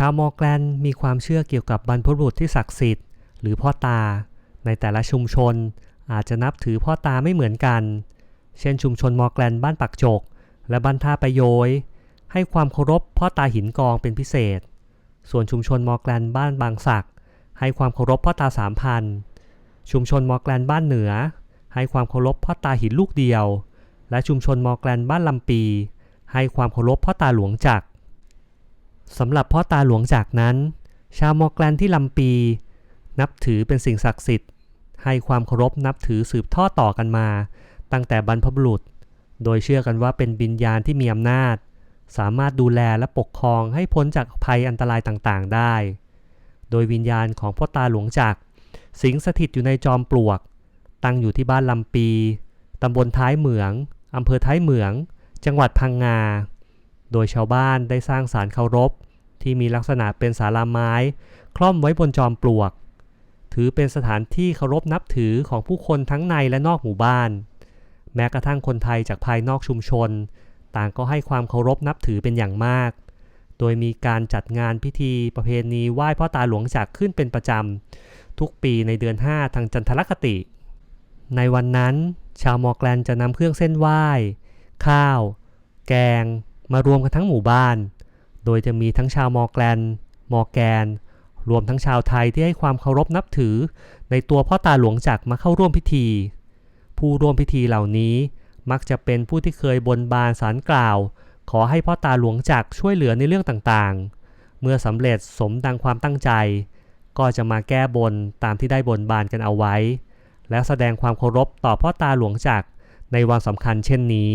ชาวมอร์แกลนมีความเชื่อเกี่ยวกับบรรพบุรุษที่ศักดิ์สิทธิ์ หรือพ่อตา ในแต่ละชุมชน อาจจะนับถือพ่อตาไม่เหมือนกัน เช่นชุมชนมอร์แกลนบ้านปักจก และบ้านท่าประโยย ให้ความเคารพพ่อตาหินกองเป็นพิเศษ ส่วนชุมชนมอร์แกลนบ้านบางสัก ให้ความเคารพพ่อตาสามพัน ชุมชนมอร์แกลนบ้านเหนือ ให้ความเคารพพ่อตาหินลูกเดียว และชุมชนมอร์แกลนบ้านลำปี ให้ความเคารพพ่อตาหลวงจักร สำหรับพ่อตาหลวงจักนั้น ชาวมอร์แกลนที่ลำปี นับถือเป็นสิ่งศักดิ์สิทธิ์ ให้ความเคารพนับถือสืบทอดต่อกันมา ตั้งแต่บรรพบุรุษ โดยเชื่อกันว่าเป็นวิญญาณที่มีอำนาจ สามารถดูแลและปกครองให้พ้นจากภัยอันตรายต่างๆ ได้ โดยวิญญาณของพ่อตาหลวงจักสิงสถิตอยู่ในจอมปลวก ตั้งอยู่ที่บ้านลำปีตำบลท้ายเหมืองอำเภอท้ายเหมือง จังหวัดพังงา โดยชาวบ้านได้สร้างศาลเคารพ ที่มีลักษณะเป็นศาลาไม้ คล่อมไว้บนจอมปลวก ถือเป็นสถานที่เคารพนับถือของผู้คนทั้งในและนอกหมู่บ้าน แม้กระทั่งคนไทยจากภายนอกชุมชน ต่างก็ให้ความเคารพนับถือเป็นอย่างมาก โดยมีการจัดงานพิธีประเพณีไหว้พ่อตาหลวงจักขึ้นเป็นประจำ ทุกปีในเดือน 5 ทางจันทรคติ ในวันนั้น ชาวมอร์แกลนจะนำเครื่องเส้นไหว้ ข้าว แกง รวมกันทั้งหมู่บ้าน โดยจะมีทั้งชาวมอร์แกลนมอร์แกน รวมทั้งชาวไทยที่ให้ความเคารพนับถือ ในตัวพ่อตาหลวงจักรมาเข้าร่วมพิธี ผู้ร่วมพิธีเหล่านี้มักจะเป็นผู้ที่เคยบนบานสารกล่าว ขอให้พ่อตาหลวงจักรช่วยเหลือในเรื่องต่างๆ เมื่อสำเร็จสมดังความตั้งใจ ก็จะมาแก้บนตามที่ได้บนบานกันเอาไว้ และแสดงความเคารพต่อพ่อตาหลวงจักรในวันสำคัญเช่นนี้